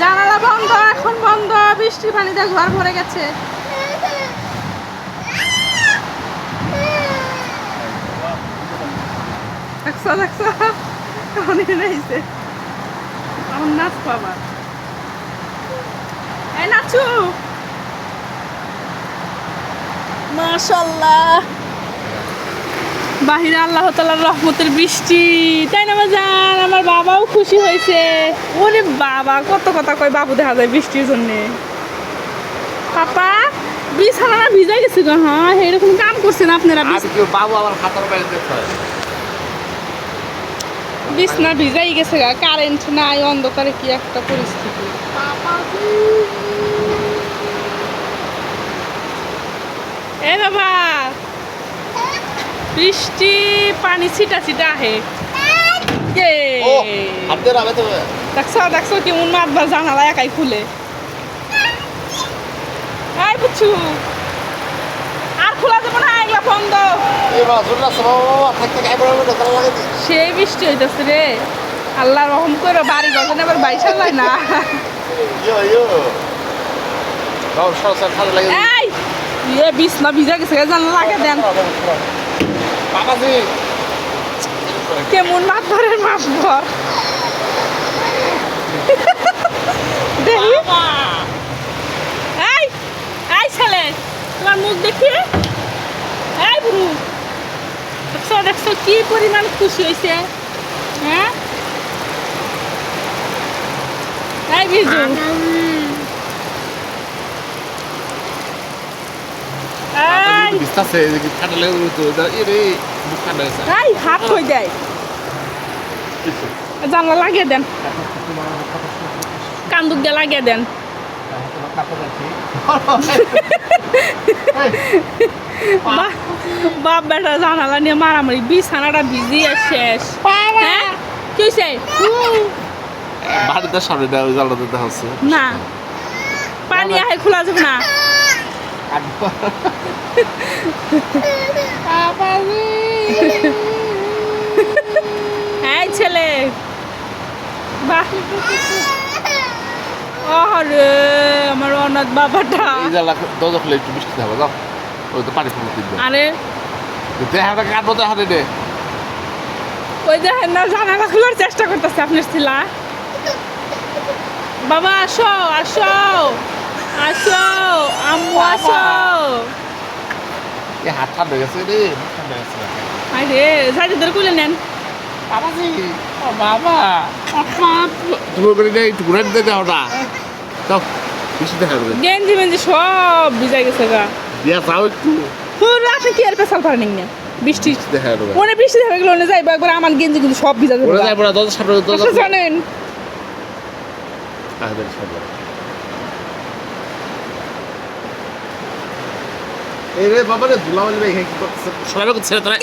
জানালা বন্ধ এখন বন্ধ বৃষ্টির পানিতে ঘর ভরে গেছে। একশো একশো অনেক রয়েছে। আমার নাচ পাবা এই নাচু। মাশাল্লাহ। বাহিরে আল্লাহ তালার রহমতের বৃষ্টি। তাই না বাজান? আমার বাবাও খুশি হয়েছে। ওরে বাবা কত কথা কয় বাবু দেখা যায় বৃষ্টির জন্যে। পাপা বিছানা ভিজাই গেছে গো হ্যাঁ এরকম কাম করছেন আপনারা বাবু আমার খাতার বাইরে বিছনা ভিজাই গেছে গা কারেন্ট নাই অন্ধকারে কি একটা পরিস্থিতি। এ বাবা বৃষ্টি পানি ছিটা ছিটা আহে। দেখছ দেখছ কেমন মাত বা জানালা একাই খুলে। আই বুঝছু আর খোলা যাবে না এগুলা বন্ধ। বৃষ্টি হইতেছে রে। আল্লাহ রহম করে বাড়ি গজন এবার বাইসা যায় না। এই বিছনা ভিজা গেছে জানলা লাগে দেন। বাবাজি। কেমন মাছ ধরে মাছ ধর দেখি। এই এই ছেলে তোমার মুখ দেখি এই বুড়ু দেখছ দেখছ কি পরিমাণ খুশি হয়েছে হ্যাঁ? এই বিজু এই বিস্তাছে লাগে তো এ রে মুখ গেছে এই হাত হয়ে দেয় জানলা লাগিয়ে দেন। কান্দুক দিয়ে লাগিয়ে দেন। বাপ বেটা জানালা নিয়ে মারামারি বিছানাটা ভিজিয়ে শেষ। হ্যাঁ? কি হয়েছে বাড়িতে সামনে দেওয়া জ্বালা দিতে হচ্ছে। না। পানি আহে খোলা যাবে না। এই ছেলে। বাহ। আরে আমার অনাথ বাবাটা। এই জ্বালা দরজা খুলে একটু বৃষ্টি হবে যাও। ওই তো পানি ফুলে দিবে আরে। দেহাটা কাটবো দে। ওই দেখেন না জানালা খোলার চেষ্টা করতেছে আপনার ছিলা। বাবা আসো আসো। আসো আম্মু আসো। এই হাত ঠান্ডা গেছে রে ঠান্ডা গেছে। আরে সাজিদের কুলে নেন। বাবাজি। ও বাবা তুমি করে দে একটু ঘুরে দিতে দাও না দাও বৃষ্টি দেখা যাবে গেঞ্জি মেঞ্জি সব ভিজাই গেছে গা। দিয়া যাও একটু। পুরো আপনি কি আর পারেন না? বৃষ্টি দেখা যাবে মনে বৃষ্টি হবে গেলে ওনে যাইবো একবার আমার গেঞ্জি কিন্তু সব ভিজা যাবে ওরা যাইবো না দরজা সামনে দরজা জানেন। আহ সামনে এই রে বাবা রে ধুলাবালি ভাই কি করতেছে? সবাই ছেড়ে তারা